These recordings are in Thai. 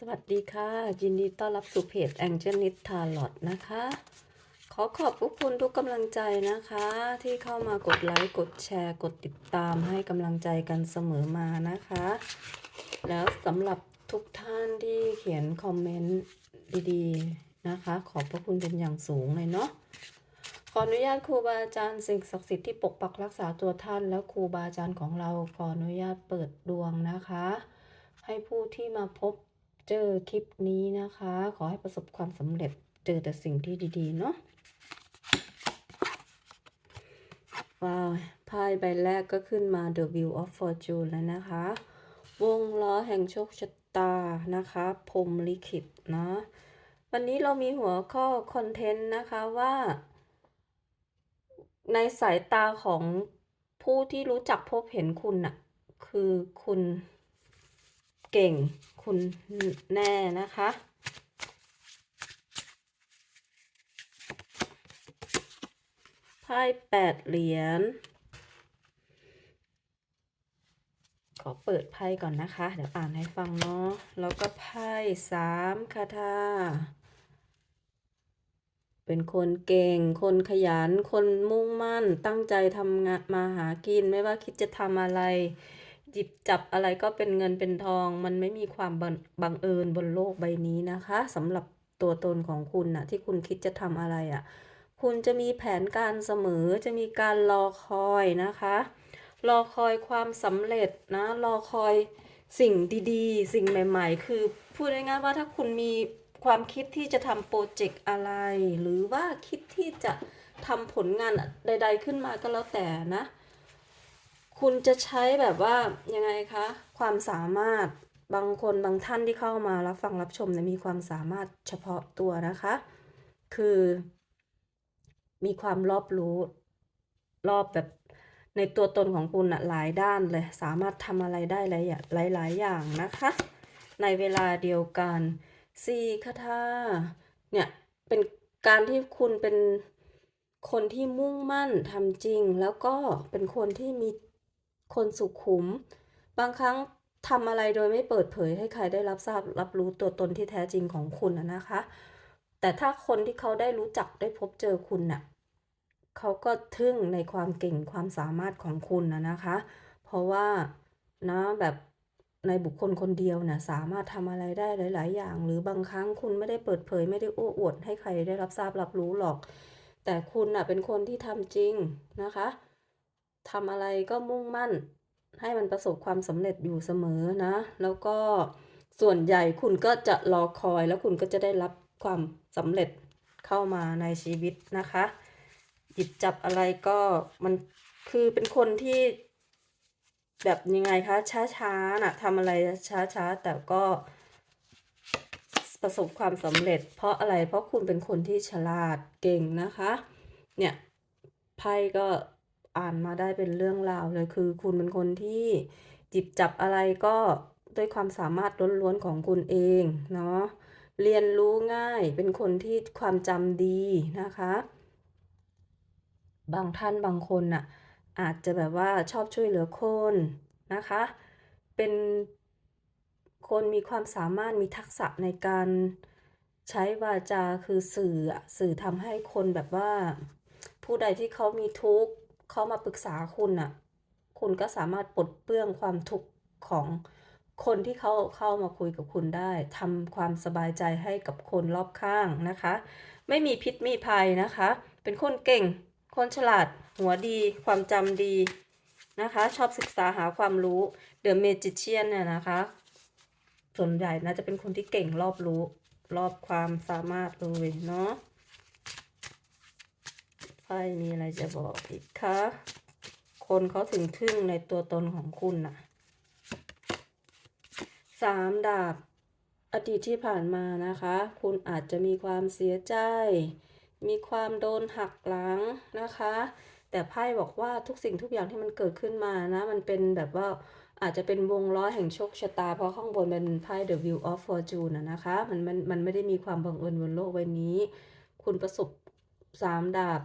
สวัสดีค่ะ ยินดีต้อนรับสู่เพจ Angel Nit Tarot นะคะ ขอขอบพระคุณทุกกำลังใจนะคะ ที่เข้ามากดไลค์กดแชร์กดติดตามให้กำลังใจกันเสมอมานะคะ แล้วสำหรับทุกท่านที่เขียนคอมเมนต์ดีๆนะคะ ขอบพระคุณเป็นอย่างสูงเลยเนาะขออนุญาตครูบาอาจารย์สิ่งศักดิ์สิทธิ์ที่ปกปักรักษาตัวท่าน และครูบาอาจารย์ของเราขออนุญาตเปิดดวงนะคะ ให้ผู้ที่มาพบ เจอคลิปนี้นะคะ ขอให้ประสบความสำเร็จเจอแต่สิ่งที่ดีๆ เนาะว้าวไพ่ใบแรกก็ขึ้นมา The Wheel of Fortune แล้วนะคะ วงล้อแห่งโชคชะตานะคะพรมลิขิตเนาะวันนี้เรามีหัวข้อคอนเทนต์นะคะว่า ในสายตาของผู้ที่รู้จักพบเห็นคุณน่ะคือคุณ เก่งคุณแน่นะคะ ไพ่แปดเหรียญ ขอเปิดไพ่ก่อนนะคะ เดี๋ยวอ่านให้ฟังเนาะ แล้วก็ไพ่สามคาถาเป็นคนเก่ง คนขยัน คนมุ่งมั่น ตั้งใจทำงานมาหากิน ไม่ว่าคิดจะทำอะไร หยิบจับอะไรก็เป็นเงินเป็นทอง มันไม่มีความบังบังเอิญบนโลกใบนี้นะคะสำหรับตัวตนของคุณนะที่คุณคิดจะทำอะไรอะ่ะ คุณจะมีแผนการเสมอจะมีการรอคอยนะคะ รอคอยความสำเร็จนะ รอคอยสิ่งดีๆ สิ่งใหม่ ๆ คือพูดง่ายๆว่าถ้าคุณมีความคิดที่จะทำโปรเจกต์อะไร หรือว่าคิดที่จะทำผลงานใด ๆ ขึ้นมาก็แล้วแต่นะ คุณจะใช้แบบว่ายังไงคะ ความสามารถบางคนบางท่านที่เข้ามารับฟังรับชมเนี่ยมีความสามารถเฉพาะตัวนะคะ คือ มีความรอบรู้ รอบแบบในตัวตนของคุณอะหลายด้านเลย สามารถทำอะไรได้หลายอย่างหลายหลาย ๆ อย่างนะคะ ในเวลาเดียวกันสี่คาถาเนี่ยเป็นการที่คุณเป็นคนที่มุ่งมั่นทำจริง แล้วก็เป็นคนที่มี คนสุขุม บางครั้งทำอะไรโดยไม่เปิดเผยให้ใครได้รับทราบรับรู้ตัวตนที่แท้จริงของคุณนะคะ แต่ถ้าคนที่เขาได้รู้จักได้พบเจอคุณน่ะเขาก็ทึ่งในความเก่งความสามารถของคุณนะนะคะ เพราะว่านะแบบในบุคคลคนเดียวนะสามารถทำอะไรได้หลาย ๆ อย่าง หรือบางครั้งคุณไม่ได้เปิดเผย ไม่ได้โอ้อวดให้ใครได้รับทราบรับรู้หรอก แต่คุณน่ะเป็นคนที่ทำจริงนะคะ ทำอะไรก็มุ่งมั่น ให้มันประสบความสำเร็จอยู่เสมอนะ แล้วก็ส่วนใหญ่คุณก็จะรอคอยแล้วคุณก็จะได้รับความสำเร็จเข้ามาในชีวิตนะคะ หยิบจับอะไรก็มันคือเป็นคนที่แบบยังไงคะ ช้าๆน่ะทำอะไรช้าๆ แต่ก็ประสบความสำเร็จ เพราะอะไรเพราะคุณเป็นคนที่ฉลาดเก่งนะคะ เนี่ยไพ่ก็ อ่านมาได้เป็นเรื่องราวเลยคือ คุณเป็นคนที่หยิบจับอะไรก็ด้วยความสามารถล้วนๆของคุณเองเนาะเรียนรู้ง่ายเป็นคนที่ความจำดีนะคะ บางท่านบางคนน่ะอาจจะแบบว่าชอบช่วยเหลือคนนะคะ เป็นคนมีความสามารถมีทักษะในการใช้วาจาคือสื่อสื่อทำให้คนแบบว่า ผู้ใดที่เขามีทุกข์ เขามาปรึกษาคุณน่ะคุณก็สามารถปลดเปลื้องความทุกข์ของคนที่เขาเข้ามาคุยกับคุณได้ทำความสบายใจให้กับคนรอบข้างนะคะ ไม่มีพิษมีภัยนะคะ เป็นคนเก่ง คนฉลาด หัวดี ความจำดีนะคะ ชอบศึกษาหาความรู้ The Magician เนี่ยนะคะ ส่วนใหญ่น่าจะเป็นคนที่เก่งรอบรู้ รอบความสามารถเลยเนาะ ไพ่มีอะไรจะบอกอีกคะ คนเขาถึงทึ่งในตัวตนของคุณน่ะสามดาบ อดีตที่ผ่านมานะคะ คุณอาจจะมีความเสียใจ มีความโดนหักหลังนะคะ แต่ไพ่บอกว่าทุกสิ่งทุกอย่างที่มันเกิดขึ้นมานะ มันเป็นแบบว่าอาจจะเป็นวงล้อแห่งโชคชะตา เพราะข้างบนเป็นไพ่ The Wheel of Fortune นะคะ มันมันมันไม่ได้มีความบังเอิญบนโลกใบนี้ คุณประสบสามดาบ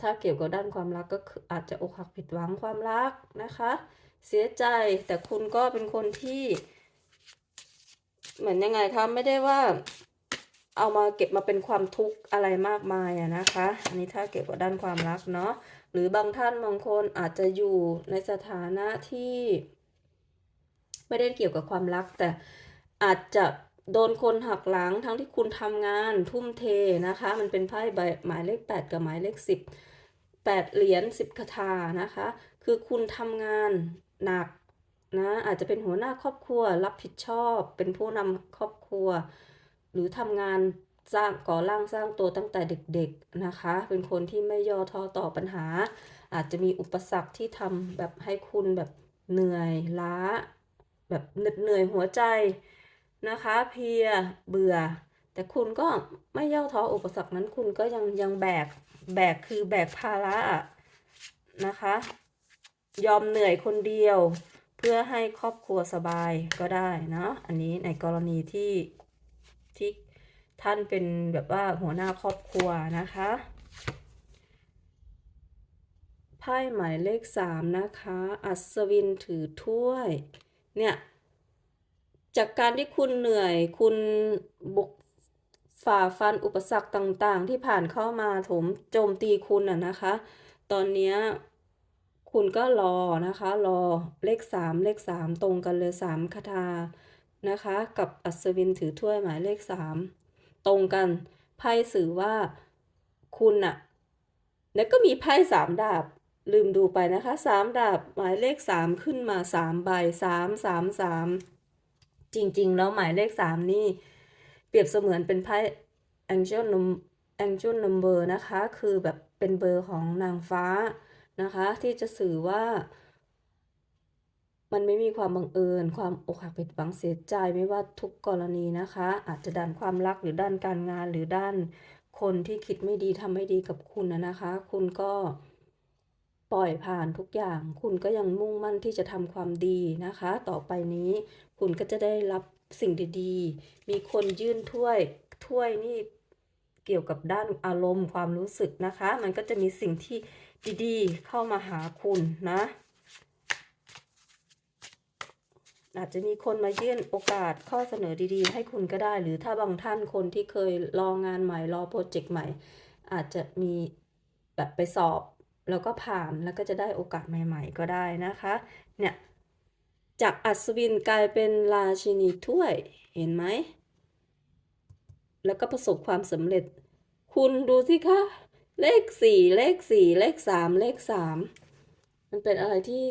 ถ้าเกี่ยวกับด้านความรักก็อาจจะอกหักผิดหวังความรักนะคะ เสียใจแต่คุณก็เป็นคนที่ เหมือนยังไงคะไม่ได้ว่า เอามาเก็บมาเป็นความทุกข์อะไรมากมายอะนะคะ อันนี้ถ้าเก็บกับด้านความรักเนาะหรือบางท่านบางคนอาจจะอยู่ในสถานะที่ ไม่ได้เกี่ยวกับความรักแต่อาจจะ โดนคนหักหลังทั้งที่คุณทำงานทุ่มเทนะคะ มันเป็นไพ่ใบหมายเลข 8 กับหมายเลข 10 8 เหรียญ10คาถานะคะ คือคุณทำงานหนักนะอาจจะเป็นหัวหน้าครอบครัวรับผิดชอบ เป็นผู้นำครอบครัว หรือทำงานสร้างก่อร่างสร้างตัวตั้งแต่เด็กๆนะคะ เป็นคนที่ไม่ย่อท้อต่อปัญหา อาจจะมีอุปสรรคที่ทำแบบให้คุณแบบเหนื่อยล้า แบบเหน็ดเหนื่อยหัวใจ นะคะ เพียเบื่อ แต่คุณก็ไม่ย่อท้ออุปสรรคนั้นคุณก็ยังยังแบกแบกคือแบกภาระนะคะ ยอมเหนื่อยคนเดียว เพื่อให้ครอบครัวสบายก็ได้เนาะอันนี้ในกรณีที่ที่ท่านเป็นแบบว่าหัวหน้าครอบครัวนะคะไพ่หมายเลขสามนะคะ อัศวินถือถ้วย เนี่ย จากการที่คุณเหนื่อย คุณบุกฝ่าฟันอุปสรรคต่างๆ ที่ผ่านเข้ามาถมโจมตีคุณอะนะคะ ตอนนี้คุณก็รอนะคะ รอเลขสามเลขสามตรงกันเลยสามคาถานะคะ กับอัศวินถือถ้วยหมายเลขสามตรงกันไพ่สื่อว่าคุณอะแล้วก็มีไพ่สามดาบลืมดูไปนะคะสามดาบหมายเลขสามขึ้นมาสามใบสามสามสาม จริง ๆ แล้วหมายเลขสามนี่ เปรียบเสมือนเป็นไพ่ angel num angel number นะคะ คือแบบเป็นเบอร์ของนางฟ้านะคะ ที่จะสื่อว่า มันไม่มีความบังเอิญ ความอกหักผิดหวังเสียใจไม่ว่าทุกกรณีนะคะ อาจจะด้านความรักหรือด้านการงานหรือด้านคนที่คิดไม่ดีทำไม่ดีกับคุณนะนะคะ คุณก็ปล่อยผ่านทุกอย่าง คุณก็ยังมุ่งมั่นที่จะทำความดีนะคะ ต่อไปนี้ คุณก็จะได้รับสิ่งดีๆ มีคนยื่นถ้วย ถ้วยนี่เกี่ยวกับด้านอารมณ์ความรู้สึกนะคะ มันก็จะมีสิ่งที่ดีๆ เข้ามาหาคุณนะ อาจจะมีคนมายื่นโอกาสข้อเสนอดีๆ ให้คุณก็ได้ หรือถ้าบางท่านคนที่เคยรองานใหม่รอโปรเจกต์ใหม่ อาจจะมีแบบไปสอบแล้วก็ผ่านแล้วก็จะได้โอกาสใหม่ ๆ ก็ได้นะคะ เนี่ย จากอัศวินกลายเป็นราชินีถ้วย เห็นไหม แล้วก็ประสบความสำเร็จ คุณดูสิคะ เลขสี่เลขสี่เลขสามเลขสามมันเป็นอะไรที่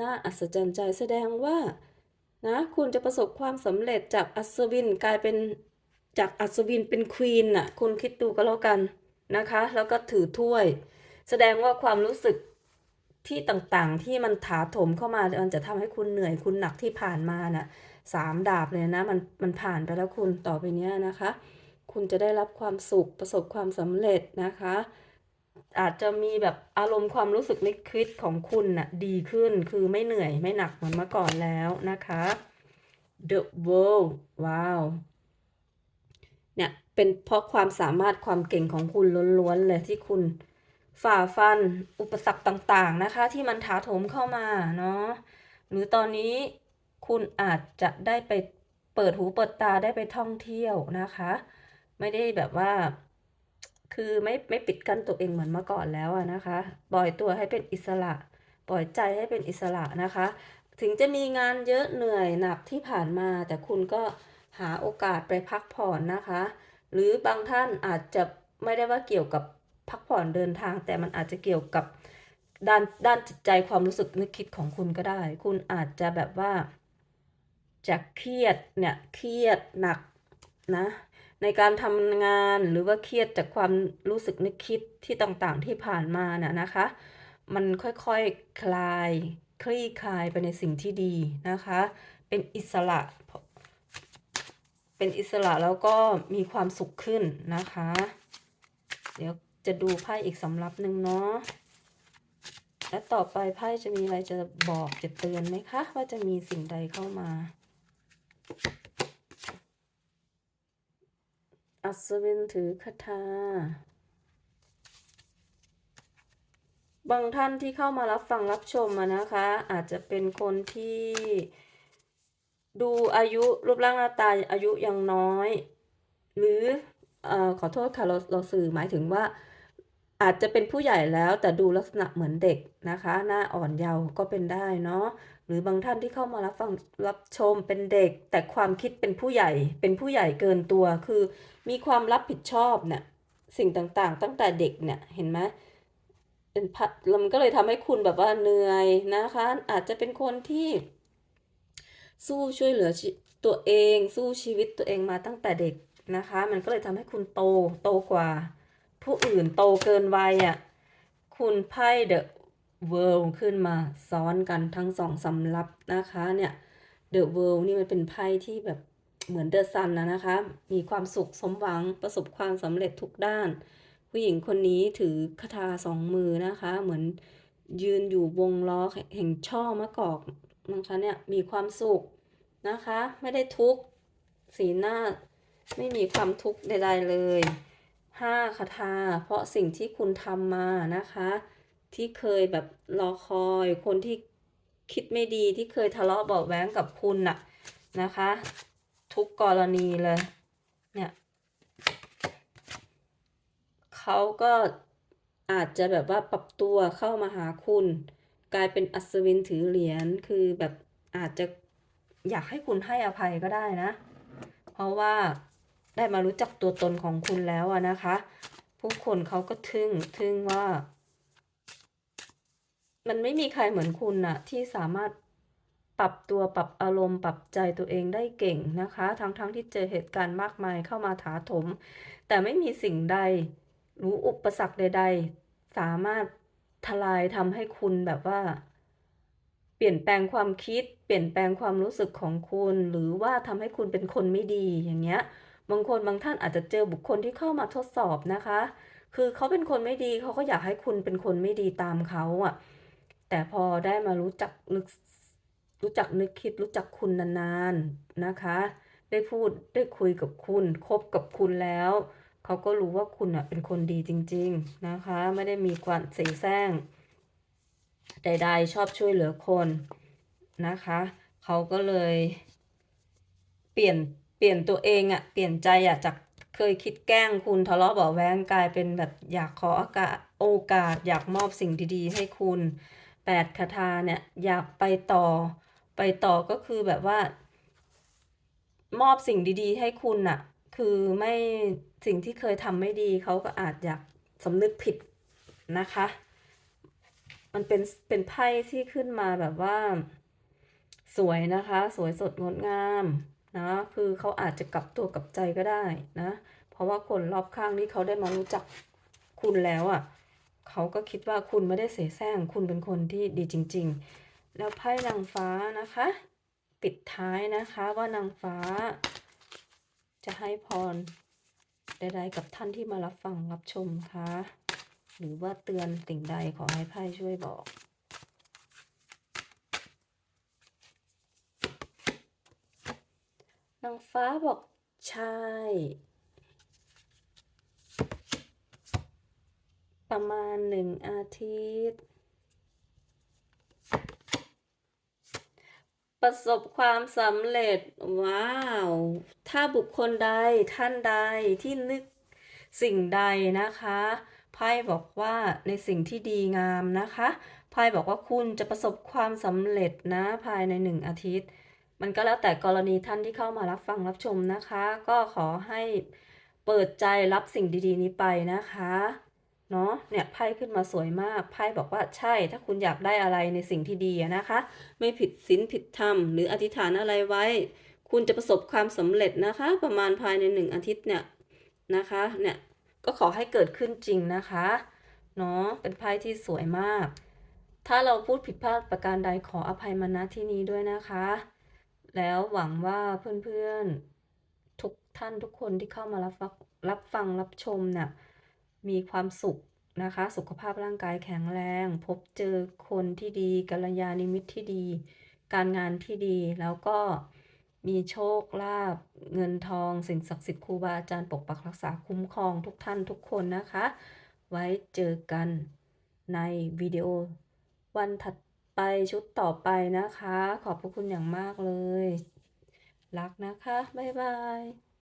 น่าอัศจรรย์ใจแสดงว่านะคุณจะประสบความสำเร็จจากอัศวินกลายเป็นจากอัศวินเป็นควีนน่ะ คุณคิดดูก็แล้วกันนะคะ แล้วก็ถือถ้วย แสดงว่าความรู้สึก ที่ต่างๆที่มันถาโถมเข้ามา มันจะทำให้คุณเหนื่อยคุณหนักที่ผ่านมาน่ะสามดาบเลยนะมันมันผ่านไปแล้วคุณต่อไปเนี้ยนะคะ คุณจะได้รับความสุขประสบความสำเร็จนะคะ อาจจะมีแบบอารมณ์ความรู้สึกในคิดของคุณน่ะดีขึ้นคือไม่เหนื่อยไม่หนักเหมือนเมื่อก่อนแล้วนะคะ The World ว้าวเนี่ยเป็นเพราะความสามารถความเก่งของคุณล้วนๆเลยที่คุณ ฝ่าฟันอุปสรรคต่างๆนะคะ ที่มันถาโถมเข้ามาเนาะหรือตอนนี้คุณอาจจะได้ไปเปิดหูเปิดตาได้ไปท่องเที่ยวนะคะ ไม่ได้แบบว่า คือไม่ไม่ปิดกั้นตัวเองเหมือนเมื่อก่อนแล้วอะนะคะ ปล่อยตัวให้เป็นอิสระ ปล่อยใจให้เป็นอิสระนะคะ ถึงจะมีงานเยอะเหนื่อยหนักที่ผ่านมา แต่คุณก็หาโอกาสไปพักผ่อนนะคะ หรือบางท่านอาจจะไม่ได้ว่าเกี่ยวกับ พักผ่อนเดินทาง แต่มันอาจจะเกี่ยวกับด้านด้านจิตใจความรู้สึกนึกคิดของคุณก็ได้ คุณอาจจะแบบว่าจะเครียดเนี่ยเครียดหนักนะในการทำงานหรือว่าเครียดจากความรู้สึกนึกคิดที่ต่างๆที่ผ่านมาน่ะนะคะ มันค่อยๆคคลายคลี่คลายไปในสิ่งที่ดีนะคะ เป็นอิสระ เป็นอิสระแล้วก็มีความสุขขึ้นนะคะ เดี๋ยว จะดูไพ่อีกสำรับหนึ่งเนาะ และต่อไปไพ่จะมีอะไรจะบอกจะเตือนไหมคะ ว่าจะมีสิ่งใดเข้ามาอัศวินถือคาถาบางท่านที่เข้ามารับฟังรับชมมานะคะ อาจจะเป็นคนที่ดูอายุรูปร่างหน้าตาอายุยังน้อย หรืออขอโทษค่ะเราเราสื่อหมายถึงว่า อาจจะเป็นผู้ใหญ่แล้วแต่ดูลักษณะเหมือนเด็กนะคะ หน้าอ่อนเยาว์ก็เป็นได้เนาะหรือบางท่านที่เข้ามารับฟังรับชมเป็นเด็ก แต่ความคิดเป็นผู้ใหญ่ เป็นผู้ใหญ่เกินตัวคือ มีความรับผิดชอบเนี่ยสิ่งต่างๆ ตั้งแต่เด็กเนี่ยเห็นไหมเป็นพัดมันก็เลยทำให้คุณแบบว่าเหนื่อยนะคะ อาจจะเป็นคนที่ สู้ช่วยเหลือตัวเอง สู้ชีวิตตัวเองมาตั้งแต่เด็กนะคะ มันก็เลยทำให้คุณโตโตกว่า ผู้อื่นโตเกินวัยอะ คุณไพ่เดอะเวิลด์ขึ้นมาซ้อนกันทั้งสองสำรับนะคะเนี่ยเดอะเวิลด์นี่มันเป็นไพ่ที่แบบเหมือนเดอะซันนะนะคะ มีความสุขสมหวังประสบความสำเร็จทุกด้าน ผู้หญิงคนนี้ถือคาถาสองมือนะคะ เหมือนยืนอยู่วงล้อแห่งช่อมะกอกนะคะเนี่ยมีความสุขนะคะ ไม่ได้ทุกข์สีหน้าไม่มีความทุกข์ใดๆเลย ห้าคาถาเพราะสิ่งที่คุณทำมานะคะ ที่เคยแบบรอคอยคนที่คิดไม่ดีที่เคยทะเลาะเบาะแว้งกับคุณน่ะนะคะ ทุกกรณีเลยเนี่ยเขาก็อาจจะแบบว่าปรับตัวเข้ามาหาคุณ กลายเป็นอัศวินถือเหรียญคือแบบอาจจะอยากให้คุณให้อภัยก็ได้นะ เพราะว่า ได้มารู้จักตัวตนของคุณแล้วนะคะ ผู้คนเขาก็ทึ่งทึ่งว่า มันไม่มีใครเหมือนคุณน่ะที่สามารถปรับตัวปรับอารมณ์ ปรับใจตัวเองได้เก่งนะคะ ทั้งๆทที่เจอเหตุการณ์มากมายเข้ามาถาโถม แต่ไม่มีสิ่งใดรืออุปสรรคใด ๆ สามารถทลายทำให้คุณแบบว่า เปลี่ยนแปลงความคิด เปลี่ยนแปลงความรู้สึกของคุณ หรือว่าทำให้คุณเป็นคนไม่ดีอย่างเงี้ย บางคนบางท่านอาจจะเจอบุคคลที่เข้ามาทดสอบนะคะ คือเขาเป็นคนไม่ดีเขาก็อยากให้คุณเป็นคนไม่ดีตามเขาอะ แต่พอได้มารู้จักลึกรู้จักนึกคิดรู้จักคุณนานๆนะคะ ได้พูดได้คุยกับคุณคบกับคุณแล้วเขาก็รู้ว่าคุณอะเป็นคนดีจริง ๆนะคะ ไม่ได้มีความเสแสร้งใดๆชอบช่วยเหลือคนนะคะ เขาก็เลยเปลี่ยน เปลี่ยนตัวเองอะเปลี่ยนใจอะจากเคยคิดแกล้งคุณทะเลาะเบาะแว้งกลายเป็นแบบอยากขอโอกาสโอกาส อยากมอบสิ่งดีๆ ให้คุณแปดคาถาเนี่ยอยากไปต่อ ไปต่อก็คือแบบว่า มอบสิ่งดีๆ ให้คุณน่ะคือไม่สิ่งที่เคยทำไม่ดีเขาก็อาจอยากสำนึกผิดนะคะ มันเป็นเป็นไพ่ที่ขึ้นมาแบบว่า สวยนะคะ สวยสดงดงาม นะคือเขาอาจจะกลับตัวกลับใจก็ได้นะ เพราะว่าคนรอบข้างที่เขาได้มารู้จักคุณแล้วอะเขาก็คิดว่าคุณไม่ได้เสแสร้งคุณเป็นคนที่ดีจริง ๆ แล้วไพ่นางฟ้านะคะ ปิดท้ายนะคะว่านางฟ้า จะให้พรใดๆกับท่านที่มารับฟังรับชมคะหรือว่าเตือนสิ่งใดขอให้ไพ่ช่วยบอก นางฟ้าบอกใช่ ประมาณหนึ่งอาทิตย์ ประสบความสำเร็จ ว้าว ถ้าบุคคลใดท่านใดที่นึกสิ่งใดนะคะไพ่บอกว่าในสิ่งที่ดีงามนะคะไพ่บอกว่าคุณจะประสบความสำเร็จนะภายในหนึ่งอาทิตย์ มันก็แล้วแต่กรณีท่านที่เข้ามารับฟังรับชมนะคะ ก็ขอให้เปิดใจรับสิ่งดีๆ นี้ไปนะคะเนาะเนี่ยไพ่ขึ้นมาสวยมากไพ่บอกว่าใช่ถ้าคุณอยากได้อะไรในสิ่งที่ดีนะคะ ไม่ผิดศีลผิดธรรม หรืออธิษฐานอะไรไว้ คุณจะประสบความสำเร็จนะคะ ประมาณภายในหนึ่งอาทิตย์เนี่ยนะคะเนี่ยก็ขอให้เกิดขึ้นจริงนะคะเนาะเป็นไพ่ที่สวยมาก ถ้าเราพูดผิดพลาดประการใดขออภัยมาณที่นี้ด้วยนะคะ แล้วหวังว่าเพื่อนๆทุกท่านทุกคนที่เข้ามารับฟังรับฟังรับชมเนี่ยมีความสุขนะคะ สุขภาพร่างกายแข็งแรง พบเจอคนที่ดีกัลยาณมิตรที่ดี การงานที่ดีแล้วก็มีโชคลาภเงินทองสิ่งศักดิ์สิทธิ์ครูบาอาจารย์ปกปักรักษาคุ้มครองทุกท่านทุกคนนะคะ ไว้เจอกันในวิดีโอวันถัด ไปชุดต่อไปนะคะ ขอบพระคุณอย่างมากเลย รักนะคะ บ๊ายบาย